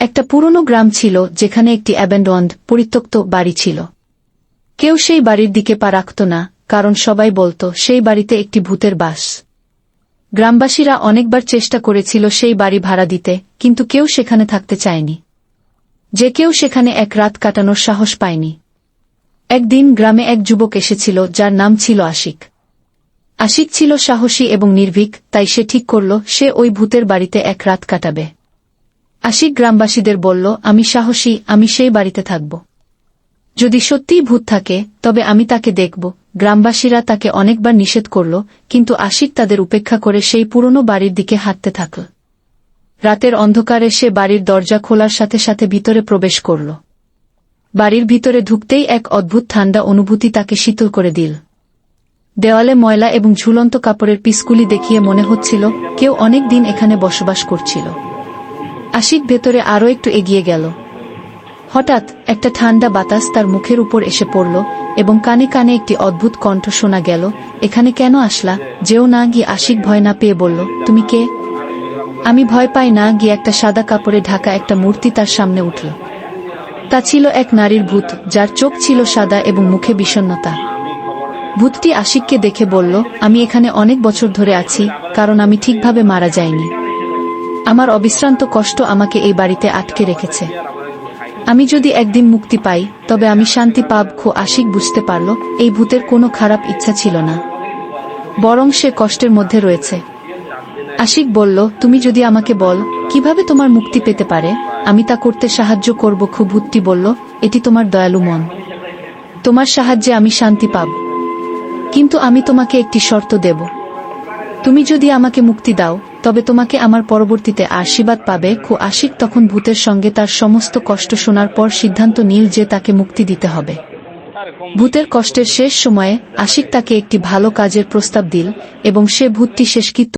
একটা পুরনো গ্রাম ছিল যেখানে একটি অ্যাবেন্ডন্ড পরিত্যক্ত বাড়ি ছিল। কেউ সেই বাড়ির দিকে পা রাখত না, কারণ সবাই বলত, সেই বাড়িতে একটি ভূতের বাস। গ্রামবাসীরা অনেকবার চেষ্টা করেছিল সেই বাড়ি ভাড়া দিতে, কিন্তু কেউ সেখানে থাকতে চায়নি। যে কেউ সেখানে এক রাত কাটানোর সাহস পায়নি। একদিন গ্রামে এক যুবক এসেছিল, যার নাম ছিল আশিক। আশিক ছিল সাহসী এবং নির্ভীক, তাই সে ঠিক করল, সে ওই ভূতের বাড়িতে এক রাত কাটাবে। আশিক গ্রামবাসীদের বলল, আমি সাহসী, আমি সেই বাড়িতে থাকব। যদি সত্যিই ভূত থাকে, তবে আমি তাকে দেখব। গ্রামবাসীরা তাকে অনেকবার নিষেধ করল, কিন্তু আশিক তাদের উপেক্ষা করে সেই পুরনো বাড়ির দিকে হাঁটতে থাকল। রাতের অন্ধকারে সে বাড়ির দরজা খোলার সাথে সাথে ভিতরে প্রবেশ করল। বাড়ির ভিতরে ঢুকতেই এক অদ্ভুত ঠান্ডা অনুভূতি তাকে শীতল করে দিল। দেওয়ালে ময়লা এবং ঝুলন্ত কাপড়ের পিসগুলি দেখিয়ে মনে হচ্ছিল, কেউ অনেক দিন এখানে বসবাস করছিল। আশিক ভেতরে আরও একটু এগিয়ে গেল। হঠাৎ একটা ঠান্ডা বাতাস তার মুখের উপর এসে পড়ল এবং কানে কানে একটি অদ্ভুত কণ্ঠ শোনা গেল, এখানে কেন আসলা? যেও না গিয়ে আশিক ভয় না পেয়ে বলল, তুমি কে? আমি ভয় পাই না গিয়ে একটা সাদা কাপড়ে ঢাকা একটা মূর্তি তার সামনে উঠল। তা ছিল এক নারীর ভূত, যার চোখ ছিল সাদা এবং মুখে বিষণ্ণতা। ভূতটি আশিককে দেখে বলল, আমি এখানে অনেক বছর ধরে আছি, কারণ আমি ঠিকভাবে মারা যাইনি। আমার অবিশ্রান্ত কষ্ট আমাকে এই বাড়িতে আটকে রেখেছে। আমি যদি একদিন মুক্তি পাই, তবে আমি শান্তি পাব খো আশিক বুঝতে পারল, এই ভূতের কোনো খারাপ ইচ্ছা ছিল না। বরং সে কষ্টের মধ্যে রয়েছে। আশিক বলল, তুমি যদি আমাকে বল, কীভাবে তোমার মুক্তি পেতে পারে? আমি তা করতে সাহায্য করব খুব ভূতটি বলল, এটি তোমার দয়ালু মন। তোমার সাহায্যে আমি শান্তি পাব। কিন্তু আমি তোমাকে একটি শর্ত দেব। তুমি যদি আমাকে মুক্তি দাও, তবে তোমাকে আমার পরবর্তীতে আশীর্বাদ পাবে। খু আশিক তখন ভূতের সঙ্গে তার সমস্ত কষ্ট শোনার পর সিদ্ধান্ত নীল যে তাকে মুক্তি দিতে হবে। ভূতের কষ্টের শেষ সময়ে আশিক তাকে একটি ভালো কাজের প্রস্তাব দিল এবং সে ভূতটি শেষকৃত্য